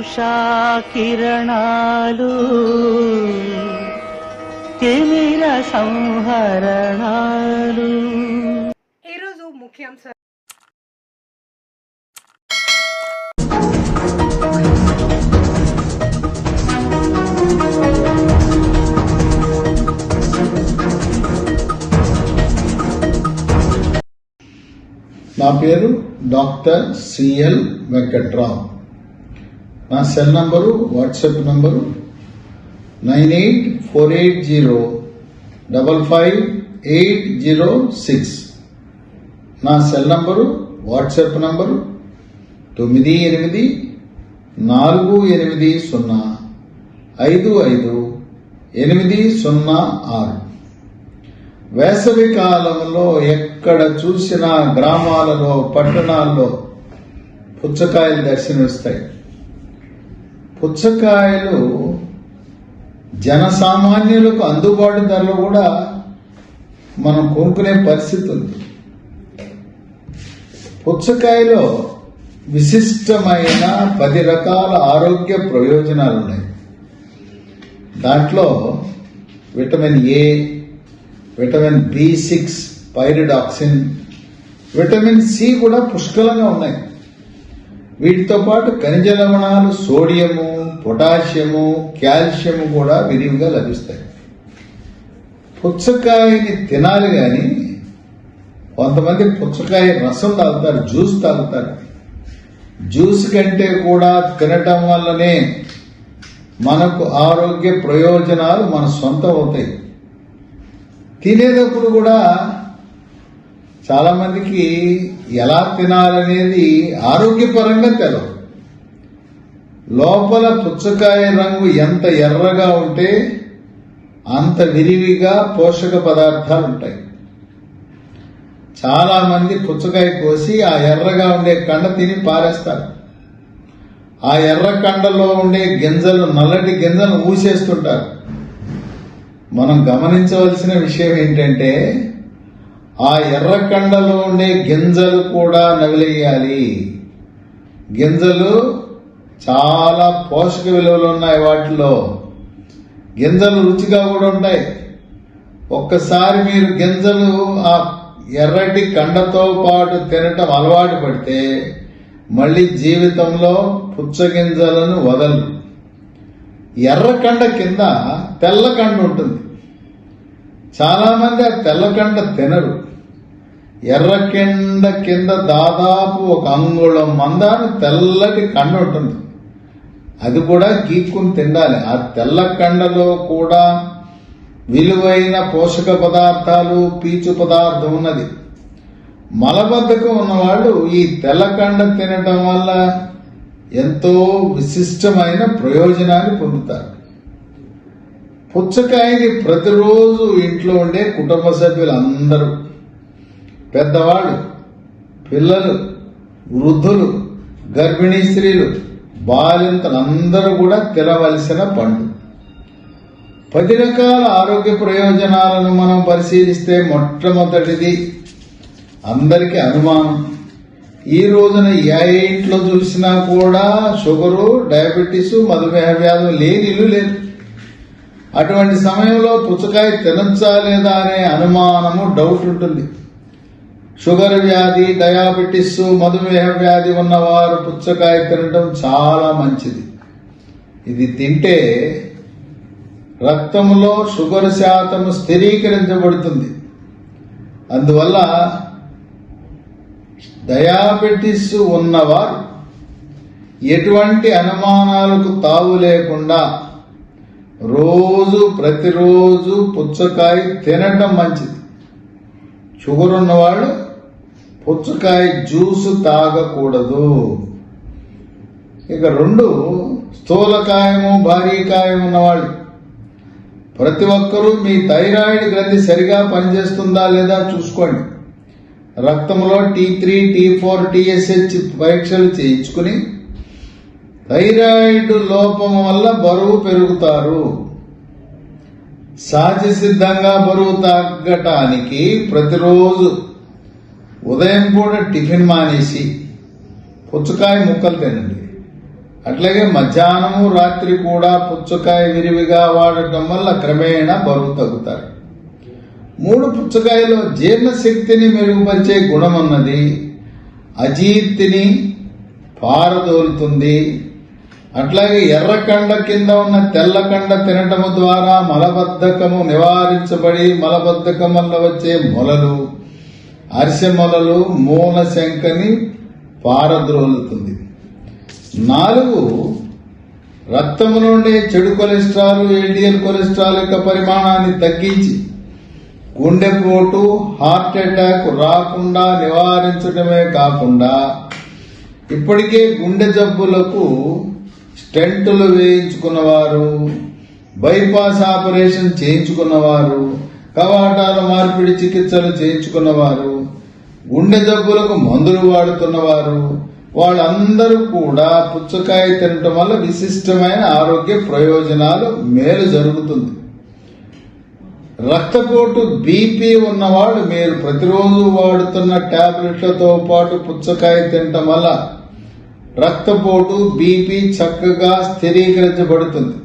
ఉషా కిరణాలు తిమిర సంహరణాలు. ఈరోజు ముఖ్యాంశాలు నా పేరు డాక్టర్ సిఎల్ వెంకట్రావు. నా cell number WhatsApp number nine eight four eight zero double five eight zero six. నా సెల్ నంబరు వాట్సాప్ నంబరు తొమ్మిది ఎనిమిది నాలుగు ఎనిమిది సున్నా ఐదు ఐదు ఎనిమిది సున్నా ఆరు. వేసవి కాలంలో ఎక్కడ చూసినా గ్రామాలలో పట్టణాల్లో పుచ్చకాయలు దర్శనమిస్తాయి. పుచ్చకాయలు జనసామాన్యులకు అందుబాటు ధరలో కూడా మనం కొనుక్కునే పరిస్థితి ఉంది. పుచ్చకాయలో విశిష్టమైన పది రకాల ఆరోగ్య ప్రయోజనాలు ఉన్నాయి. దాంట్లో vitamin A vitamin B six pyridoxine vitamin C కూడా పుష్కలంగా ఉన్నాయి. వీటితో పాటు ఖనిజ లవణాలు సోడియము పొటాషియము కాల్షియము కూడా విరివిగా లభిస్తాయి. పుచ్చకాయని తినాలి కానీ కొంతమంది పుచ్చకాయ రసం తాగుతారు జ్యూస్ తాగుతారు. జ్యూస్ కంటే కూడా తినటం వల్లనే మనకు ఆరోగ్య ప్రయోజనాలు మన సొంతం అవుతాయి. తినేటప్పుడు కూడా చాలామందికి ఎలా తినాలనేది ఆరోగ్యపరంగా తెలవు. లోపల పుచ్చకాయ రంగు ఎంత ఎర్రగా ఉంటే అంత విరివిగా పోషక పదార్థాలు ఉంటాయి. చాలా మంది పుచ్చకాయ కోసి ఆ ఎర్రగా ఉండే కండ తిని పారేస్తారు. ఆ ఎర్ర కండలో ఉండే గింజలు నల్లటి గింజలు ఊసేస్తుంటారు. మనం గమనించవలసిన విషయం ఏంటంటే ఆ ఎర్రకండలో ఉండే గింజలు కూడా నవిలేయాలి. గింజలు చాలా పోషక విలువలు ఉన్నాయి వాటిలో. గింజలు రుచిగా కూడా ఉంటాయి. ఒక్కసారి మీరు గింజలు ఆ ఎర్రటి కండతో పాటు తినటం అలవాటు పడితే మళ్ళీ జీవితంలో పుచ్చగింజలను వదలు ఎర్రకండ కింద తెల్లకండ ఉంటుంది. చాలామంది ఆ తెల్లకండ తినరు. ఎర్రకెండ కింద దాదాపు ఒక అంగుళం మందాన్ని తెల్లటి కండ ఉంటుంది. అది కూడా గీక్కుని తినాలి ఆ తెల్లకండలో కూడా విలువైన పోషక పదార్థాలు పీచు పదార్థం ఉన్నది. మలబద్ధకం ఉన్నవాళ్ళు ఈ తెల్లకండ తినటం వల్ల ఎంతో విశిష్టమైన ప్రయోజనాన్ని పొందుతారు. పుచ్చకాయని ప్రతిరోజు ఇంట్లో ఉండే కుటుంబ సభ్యులు అందరూ పెద్దవాళ్ళు పిల్లలు వృద్ధులు గర్భిణీ స్త్రీలు బాలింతలు అందరూ కూడా తినవలసిన పండు. పది రకాల ఆరోగ్య ప్రయోజనాలను మనం పరిశీలిస్తే మొట్టమొదటిది అందరికీ అనుమానం. ఈ రోజున ఏ ఇంట్లో చూసినా కూడా షుగరు డయాబెటీసు మధుమేహ వ్యాధులు లేని ఇల్లు లేదు. అటువంటి సమయంలో పుచ్చకాయ తినచ్చా లేదా అనే అనుమానము డౌట్ ఉంటుంది. షుగర్ వ్యాధి డయాబెటిస్ మధుమేహ వ్యాధి ఉన్నవారు పుచ్చకాయ తినటం చాలా మంచిది. ఇది తింటే రక్తంలో షుగర్ శాతం స్థిరీకరించబడుతుంది. అందువల్ల డయాబెటిస్ ఉన్నవారు ఎటువంటి అనుమానాలకు తావు లేకుండా రోజు ప్రతిరోజు పుచ్చకాయ తినడం మంచిది. షుగర్ ఉన్నవాళ్ళు పుచ్చకాయ జ్యూస్ తాగకూడదు. ఇక రెండు స్థూలకాయము భారీకాయం ఉన్నవాళ్ళు. ప్రతి ఒక్కరూ మీ థైరాయిడ్ గ్రంథి సరిగా పనిచేస్తుందా లేదా చూసుకోండి. రక్తంలో T three T four TSH పరీక్షలు చేయించుకుని థైరాయిడ్ లోపం వల్ల బరువు పెరుగుతారు. సహజ సిద్ధంగా బరువు తగ్గటానికి ప్రతిరోజు ఉదయం పూట టిఫిన్ మానేసి పుచ్చకాయ ముక్కలు తినండి. అట్లాగే మధ్యాహ్నము రాత్రి కూడా పుచ్చకాయ విరివిగా వాడటం వల్ల క్రమేణా బరువు తగ్గుతారు. మూడు పుచ్చకాయలో జీర్ణశక్తిని మెరుగుపరిచే గుణం ఉన్నది అజీర్తిని పారదోలుతుంది. అట్లాగే ఎర్రకండ కింద ఉన్న తెల్లకండ తినటము ద్వారా మలబద్ధకము నివారించబడి మలబద్ధకం వల్ల వచ్చే మొలలు. అరిసె మొలలు మూల శంకని పారద్రోలుతుంది. నాలుగు రక్తము నుండి చెడు కొలెస్ట్రాల్ ఎల్డిఎల్ కొలెస్ట్రాల్ యొక్క పరిమాణాన్ని తగ్గించి గుండెపోటు హార్ట్ అటాక్ రాకుండా నివారించడమే కాకుండా ఇప్పటికే గుండె జబ్బులకు స్టెంటులు వేయించుకున్నవారు బైపాస్ ఆపరేషన్ చేయించుకున్నవారు కవాటాల మార్పిడి చికిత్సలు చేయించుకున్నవారు గుండె జబ్బులకు మందులు వాడుతున్నవారు వాళ్ళందరూ కూడా పుచ్చకాయ తినటం వల్ల విశిష్టమైన ఆరోగ్య ప్రయోజనాలు మేలు జరుగుతుంది. రక్తపోటు బీపీ ఉన్నవాడు మీరు ప్రతిరోజు వాడుతున్న టాబ్లెట్లతో పాటు పుచ్చకాయ తినటం వల్ల రక్తపోటు బీపీ చక్కగా స్థిరీకరించబడుతుంది.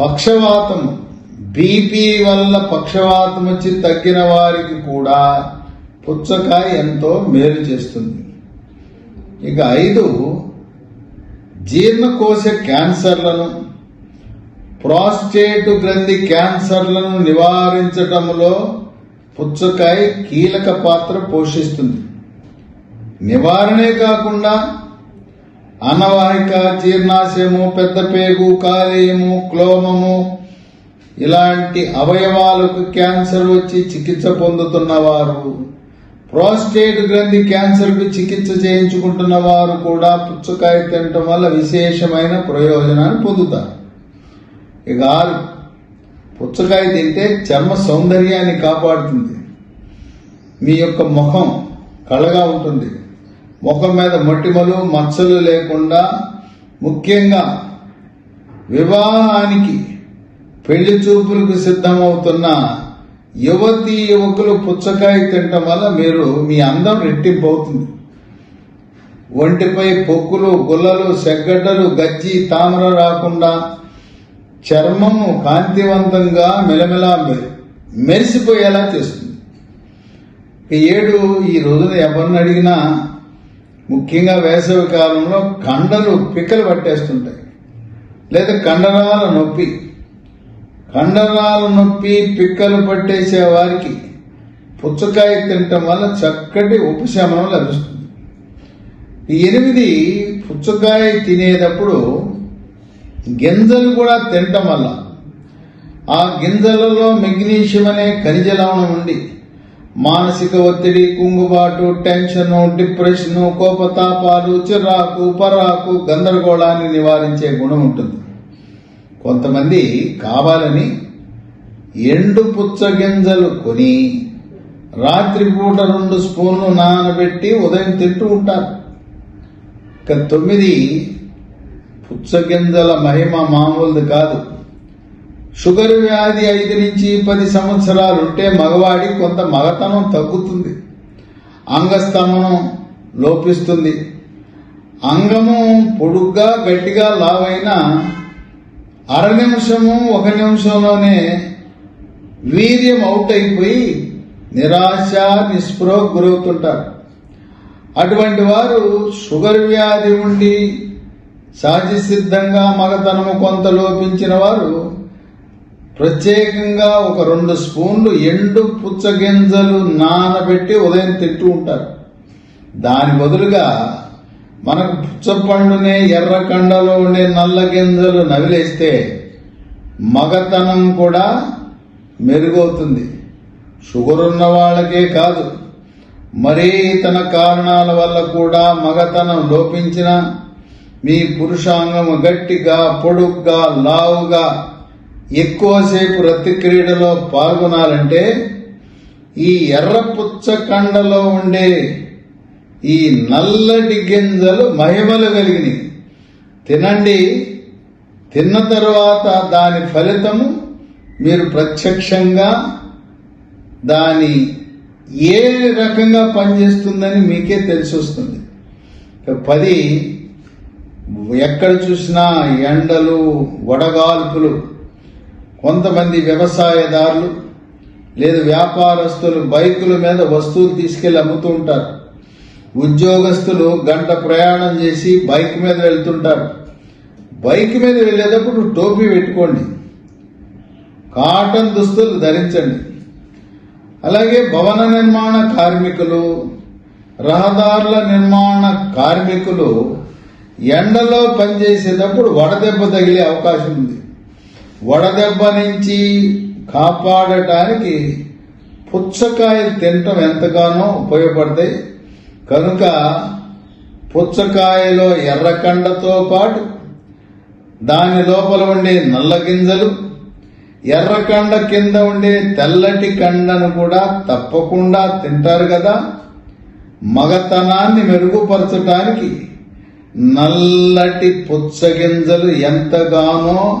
పక్షవాతం బీపీ వల్ల పక్షవాతం వచ్చి తగ్గిన వారికి కూడా పుచ్చకాయ ఎంతో మేలు చేస్తుంది. ఇక ఐదు జీర్ణకోశ క్యాన్సర్లను. ప్రాస్టేట్ గ్రంథి క్యాన్సర్లను నివారించటంలో పుచ్చకాయ కీలక పాత్ర పోషిస్తుంది. నివారణే కాకుండా అనవాహిక జీర్ణాశయము పెద్ద పేగు కాలేయము క్లోమము ఇలాంటి అవయవాలకు క్యాన్సర్ వచ్చి చికిత్స పొందుతున్నవారు ప్రోస్టేట్ గ్రంథి క్యాన్సర్కు చికిత్స చేయించుకుంటున్న వారు కూడా పుచ్చకాయ తినటం వల్ల విశేషమైన ప్రయోజనాన్ని పొందుతారు. ఇక ఆరు పుచ్చకాయ తింటే చర్మ సౌందర్యాన్ని కాపాడుతుంది. మీ యొక్క ముఖం కళగా ఉంటుంది. ముఖం మీద మొటిమలు మచ్చలు లేకుండా ముఖ్యంగా వివాహానికి పెళ్ళి చూపులకు సిద్ధమవుతున్న యువతి యువకులు పుచ్చకాయ తినటం వల్ల మీరు మీ అందం రెట్టింపు అవుతుంది ఒంటిపై పొక్కులు గుల్లలు సెగ్గడ్డలు గజ్జి తామర రాకుండా చర్మము కాంతివంతంగా మెలమెలా మెరిసిపోయేలా చేస్తుంది. ఏడు ఈ రోజున ఎవరిని అడిగినా ముఖ్యంగా వేసవి కాలంలో కండలు పిక్కలు పట్టేస్తుంటాయి. లేదా కండరాల నొప్పి. కండరాల నొప్పి పిక్కలు పట్టేసే వారికి పుచ్చకాయ తినటం వల్ల చక్కటి ఉపశమనం లభిస్తుంది. ఈ ఎనిమిది పుచ్చకాయ తినేటప్పుడు గింజలు కూడా తినటం వల్ల ఆ గింజలలో మెగ్నీషియం అనే ఖనిజ లవణం ఉండి మానసిక ఒత్తిడి కుంగుబాటు టెన్షన్ డిప్రెషన్ కోపతాపాలు చిరాకు పరాకు గందరగోళాన్ని నివారించే గుణం ఉంటుంది. కొంతమంది కావాలని ఎండు పుచ్చగింజలు కొని రాత్రిపూట రెండు స్పూన్లు నానబెట్టి ఉదయం తింటూ ఉంటారు. ఇక తొమ్మిది పుచ్చగింజల మహిమ మామూలుది కాదు. షుగర్ వ్యాధి ఐదు నుంచి పది సంవత్సరాలు ఉంటే మగవాడి కొంత మగతనం తగ్గుతుంది. అంగస్తమనం లోపిస్తుంది. అంగము పొడుగ్గా గట్టిగా లావైన అర నిమిషము ఒక నిమిషంలోనే వీర్యం అవుట్ అయిపోయి నిరాశ నిస్పృహ గురవుతుంటారు. అటువంటి వారు షుగర్ వ్యాధి ఉండి సహజ సిద్ధంగా మగతనము కొంత లోపించిన వారు ప్రత్యేకంగా ఒక రెండు స్పూన్లు ఎండు పుచ్చగింజలు నానబెట్టి ఉదయం తింటూ ఉంటారు. దాని బదులుగా మనకు పుచ్చపండునే ఎర్ర కండలో ఉండే నల్ల గింజలు నవిలేస్తే మగతనం కూడా మెరుగవుతుంది. షుగర్ ఉన్న వాళ్ళకే కాదు. మరే ఇతర కారణాల వల్ల కూడా మగతనం లోపించిన మీ పురుషాంగం గట్టిగా పొడుగ్గా లావుగా ఎక్కువసేపు రతి క్రీడలో పాల్గొనాలంటే ఈ ఎర్ర కండలో ఉండే ఈ నల్లటి గింజలు మహిమలు కలిగినవి. తినండి. తిన్న తర్వాత దాని ఫలితము మీరు ప్రత్యక్షంగా దాని ఏ రకంగా పనిచేస్తుందని మీకే తెలిసి వస్తుంది పది ఎక్కడ చూసినా ఎండలు వడగాల్పులు కొంతమంది వ్యవసాయదారులు లేదా వ్యాపారస్తులు బైకుల మీద వస్తువులు తీసుకెళ్ళి అమ్ముతూ ఉంటారు. ఉద్యోగస్తులు గంట ప్రయాణం చేసి బైక్ మీద వెళ్తుంటారు. బైక్ మీద వెళ్ళేటప్పుడు టోపీ పెట్టుకోండి. కాటన్ దుస్తులు ధరించండి. అలాగే భవన నిర్మాణ కార్మికులు రహదారుల నిర్మాణ కార్మికులు ఎండలో పనిచేసేటప్పుడు వడదెబ్బ తగిలే అవకాశం ఉంది. వడదెబ్బ నుంచి కాపాడటానికి పుచ్చకాయలు తినటం ఎంతగానో ఉపయోగపడతాయి. కనుక పుచ్చకాయలో ఎర్రకండతో పాటు దాని లోపల ఉండే నల్ల గింజలు ఎర్రకండ కింద ఉండే తెల్లటి కండను కూడా తప్పకుండా తింటారు కదా. మగతనాన్ని మెరుగుపరచటానికి నల్లటి పుచ్చగింజలు ఎంతగానో